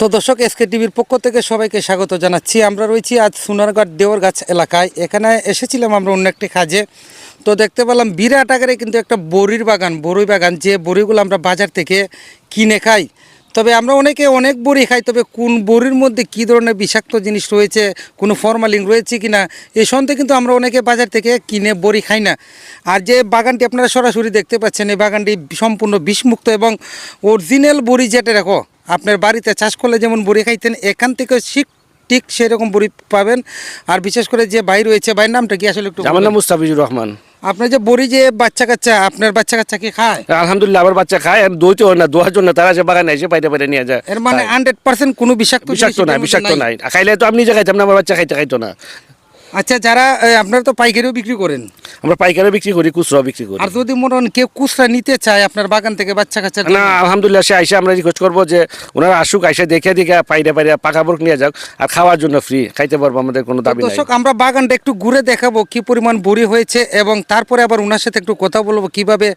তো দর্শক এসকে টিভির পক্ষ থেকে সবাইকে স্বাগত জানাচ্ছি। আমরা রয়েছি আজ সোনারঘাট দেওরগাছ এলাকায়। এখানে এসেছিলাম আমরা অন্য একটি কাজে। তো দেখতে পেলাম বিরাট আকারে কিন্তু একটা বড়ির বাগান, বড়ই বাগান। যে বড়িগুলো আমরা বাজার থেকে কিনে খাই। তবে আমরা অনেকে অনেক বড়ি খাই, তবে কোন বড়ির মধ্যে কী ধরনের বিষাক্ত জিনিস রয়েছে, কোনো ফরমালিন রয়েছে কি না এই সন্দেহে কিন্তু আমরা অনেকে বাজার থেকে কিনে বড়ি খাই না। আর যে বাগানটি আপনারা সরাসরি দেখতে পাচ্ছেন, এই বাগানটি সম্পূর্ণ বিষমুক্ত এবং অরিজিনাল বড়ি যেটা রাখো আপনার বাড়িতে চাষ করলে যেমন বড়ি খাইতেন এখান থেকে শিখ ঠিক সেরকম বড়ি পাবেন। আর বিশেষ করে যে ভাই রয়েছে ভাইয়ের নামটা কি আসলে একটু আমার নাম মুস্তাফিজুর রহমান। আপনার যে বড়ি যে বাচ্চা কাচ্চা আপনার বাচ্চা কাচ্চা কি খায়? আলহামদুলিল্লাহ আমার বাচ্চা খায় আর দইতে হয় না দোয়ার জন্য তারা যে বাগানে এসে পাইতে পারে নিয়ে যায় এর মানে হান্ড্রেড পার্সেন্ট কোনো বিষাক্ত বিষাক্ত নাই বিষাক্ত নাই। নাই। খাইলে তো আপনি যে খাইতাম না আমার বাচ্চা খাইতে খাইতো না। আচ্ছা যারা আপনারা তো পাইকারিও বিক্রি করেন? আমরা পাইকারি বিক্রি করি খুচরাও বিক্রি করি। আর যদি মনে হন কেউ খুচরা নিতে চায় আপনার বাগান থেকে বাচ্চা কাচ্চা না আলহামদুলিল্লাহ সে আইসে আমরা রিকোয়েস্ট করব যে ওনারা আসুক আইসে দেখে দেখে পাইরে পাইরে পাকা বরক নিয়ে যাক আর খাওয়ার জন্য ফ্রি খাইতে পারব আমাদের কোনো দাবি নাই। দর্শক আমরা বাগানটা একটু ঘুরে দেখাবো কি পরিমাণ বড়ি হয়েছে এবং তারপরে আবার ওনার সাথে একটু কথা বলব কীভাবে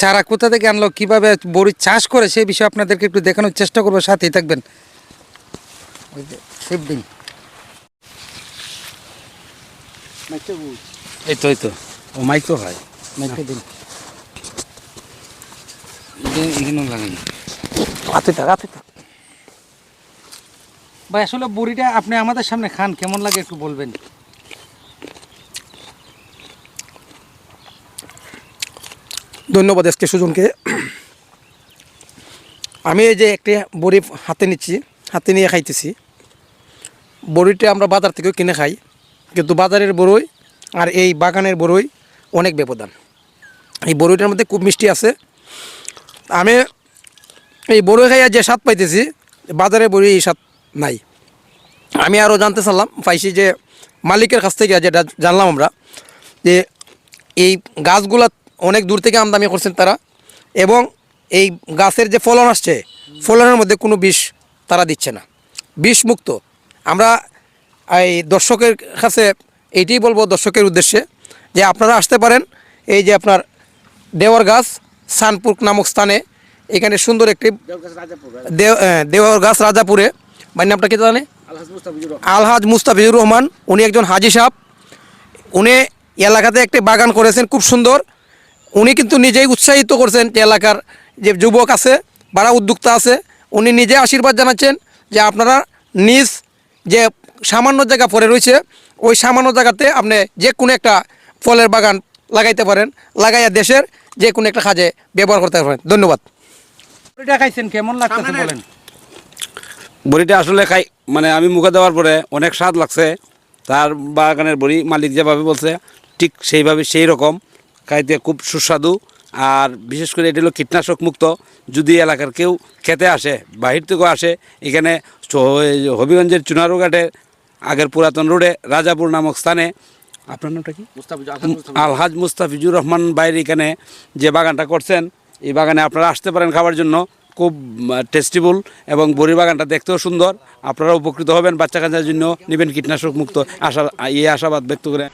চারা কোথা থেকে আনলো কীভাবে বড়ি চাষ করে সেই বিষয়ে আপনাদেরকে একটু দেখানোর চেষ্টা করব। সাথেই থাকবেন। ওই যে, শিবডিং। এই তো এই তো। ও মাইক তো হয় মাইকে দিন। এখানে- লাগাই। হাতে থাক হাতে থাক ভাই আসলে বড়িটা আপনি আমাদের সামনে খান কেমন লাগে একটু বলবেন? ধন্যবাদ এসকে সুজনকে। আমি এই যে একটি বড়ি হাতে নিচ্ছি হাতে নিয়ে খাইতেছি। বড়িটা আমরা বাজার থেকেও কিনে খাই। কিন্তু বাজারের বড়ই আর এই বাগানের বড়ই অনেক ব্যবধান। এই বড়ইটার মধ্যে খুব মিষ্টি আছে। আমি এই বড়ই খাইয়া যে স্বাদ পাইতেছি বাজারের বড়ি এই স্বাদ নাই। আমি আরও জানতে চাইলাম, পাইছি যে মালিকের কাছ থেকে যেটা জানলাম আমরা, যে এই গাছগুলা অনেক দূর থেকে আমদানি করছেন তারা এবং এই গাছের যে ফলন আসছে, ফলনের মধ্যে কোনো বিষ তারা দিচ্ছে না। বিষ মুক্ত আমরা এই দর্শকের কাছে এইটাই বলব দর্শকের উদ্দেশ্যে যে আপনারা আসতে পারেন এই যে আপনার দেওয়ার গাছ সানপুর নামক স্থানে এখানে সুন্দর একটি দেও দেওয়ার গাছ রাজাপুরে। ভাই নামটা কি জানে আলহাজ মুস্তাফিজুর রহমান। উনি একজন হাজি সাহেব। উনি এলাকাতে একটি বাগান করেছেন খুব সুন্দর। উনি কিন্তু নিজেই উৎসাহিত করছেন যে এলাকার যে যুবক আছে বাড়া উদ্যোক্তা আছে উনি নিজে আশীর্বাদ জানাচ্ছেন যে আপনারা নিজ যে সামান্য জায়গা পড়ে রয়েছে ওই সামান্য জায়গাতে আপনি যে কোনো একটা ফলের বাগান লাগাইতে পারেন লাগাইয়া দেশের যে কোনো একটা কাজে ব্যবহার করতে পারেন। ধন্যবাদ। বড়িটা খাইছেন কেমন লাগতেছে বলেন? বড়িটা আসলে খাই মানে আমি মুখে দেওয়ার পরে অনেক স্বাদ লাগছে। তার বাগানের বড়ি মালিক যেভাবে বলছে ঠিক সেইভাবে সেই রকম। খাইতে খুব সুস্বাদু। আর বিশেষ করে এটি হলো কীটনাশক মুক্ত। যদি এলাকার কেউ খেতে আসে বাহির থেকেও আসে এখানে হবিগঞ্জের চুনারু ঘাটে আগের পুরাতন রোডে রাজাপুর নামক স্থানে আপনার নামটা কি? আলহাজ মুস্তাফিজুর রহমান বাইরে এখানে যে বাগানটা করছেন এই বাগানে আপনারা আসতে পারেন খাবার জন্য। খুব টেস্টিবল এবং বড়ি বাগানটা দেখতেও সুন্দর। আপনারা উপকৃত হবেন বাচ্চা কাচার জন্য নেবেন কীটনাশক মুক্ত। আশা এই আশাবাদ ব্যক্ত করে।